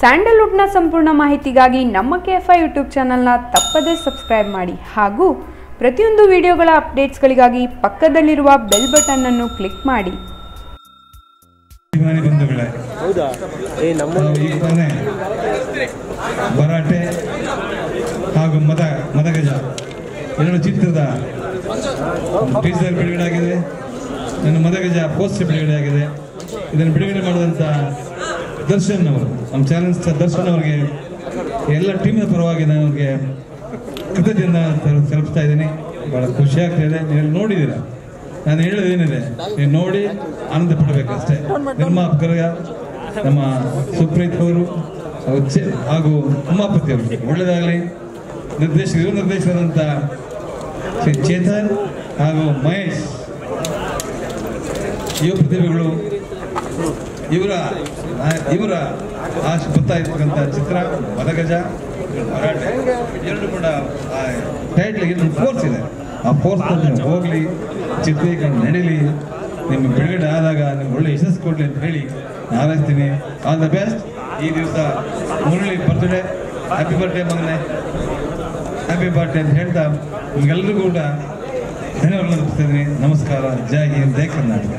ಸ್ಯಾಂಡಲ್ವುಡ್ನ ಸಂಪೂರ್ಣ ಮಾಹಿತಿಗಾಗಿ ನಮ್ಮ ಕೆ ಎಫ್ ಐ ಯೂಟ್ಯೂಬ್ ಚಾನಲ್ನ ತಪ್ಪದೇ ಸಬ್ಸ್ಕ್ರೈಬ್ ಮಾಡಿ ಹಾಗೂ ಪ್ರತಿಯೊಂದು ವಿಡಿಯೋಗಳ ಅಪ್ಡೇಟ್ಸ್ಗಳಿಗಾಗಿ ಪಕ್ಕದಲ್ಲಿರುವ ಬೆಲ್ ಬಟನ್ ಅನ್ನು ಕ್ಲಿಕ್ ಮಾಡಿ. ಭರಾಟೆ ಹಾಗೂ ಮದ ಮದಗಜ. ಎರಡು ಚಿತ್ರದ ಟೀಸರ್ ಬಿಡುಗಡೆ ಆಗಿದೆ ನನ್ನ ಮದಗಜ ಪೋಸ್ಟರ್ ಬಿಡುಗಡೆ ಆಗಿದೆ ಇದನ್ನು ಬಿಡುಗಡೆ ಮಾಡಿದಂಥ ದರ್ಶನ್ ಅವರು, ನಮ್ಮ ಚಾಲೆಂಜ್ ದರ್ಶನ್ ಅವರಿಗೆ ಎಲ್ಲ ಟೀಮಿನ ಪರವಾಗಿ ನಾನು ಅವ್ರಿಗೆ ಕೃತಜ್ಞತೆ ತಲುಪಿಸ್ತಾ ಇದ್ದೀನಿ. ಬಹಳ ಖುಷಿ ಆಗ್ತಾ ಇದೆ. ನೀವು ನೋಡಿದ್ದೀರಾ? ನಾನು ಹೇಳೋದೇನಿದೆ ನೀವು ನೋಡಿ, ಆನಂದ ಪಡಬೇಕಷ್ಟೇ. ನಿರ್ಮಾಪಕರ ನಮ್ಮ ಸುಪ್ರೀತ್ ಅವರು ಹಾಗೂ ಉಮಾಪತಿ ಅವರು. ಒಳ್ಳೆಯದಾಗಲಿ ನಿರ್ದೇಶಕ ನಿರ್ದೇಶಕರಂತ ಶ್ರೀ ಚೇತನ್ ಹಾಗೂ ಮಹೇಶ್. ಯುವ ಪ್ರತಿಭೆಗಳು. ಇವರ ಇವರ ಆಶೆ ಬರ್ತಾ ಇರ್ತಕ್ಕಂಥ ಚಿತ್ರ ಮದಗಜ ಮರಾಠೆ ಎರಡು ಕೂಡ ಟೈಟ್ಲ್ ಒಂದು ಫೋರ್ಸ್ ಇದೆ. ಆ ಫೋರ್ಸ್ ಹೋಗಲಿ, ಚಿತ್ರೀಕರಣ ನಡೀಲಿ, ನಿಮ್ಮ ಬಿಡುಗಡೆ ಆದಾಗ ನಿಮ್ಗೆ ಒಳ್ಳೆ ಯಶಸ್ಸು ಕೊಡ್ಲಿ ಅಂತ ಹೇಳಿ ಹಾರೈಸ್ತೀನಿ. ಆಲ್ ದ ಬೆಸ್ಟ್ ಈ ದಿವಸ ಮುರಳಿ ಬರ್ತ್ಡೇ ಹ್ಯಾಪಿ ಬರ್ತ್ಡೇ ಮಗನೆ. ಹ್ಯಾಪಿ ಬರ್ತ್ಡೇ ಅಂತ ಹೇಳ್ತಾ ನಿಮ್ಗೆಲ್ಲರಿಗೂ ಕೂಡ ಧನ್ಯವಾದ ನಮಸ್ಕಾರ. ಜೈ ಹಿಂದ್, ಜೈ ಕರ್ನಾಟಕ.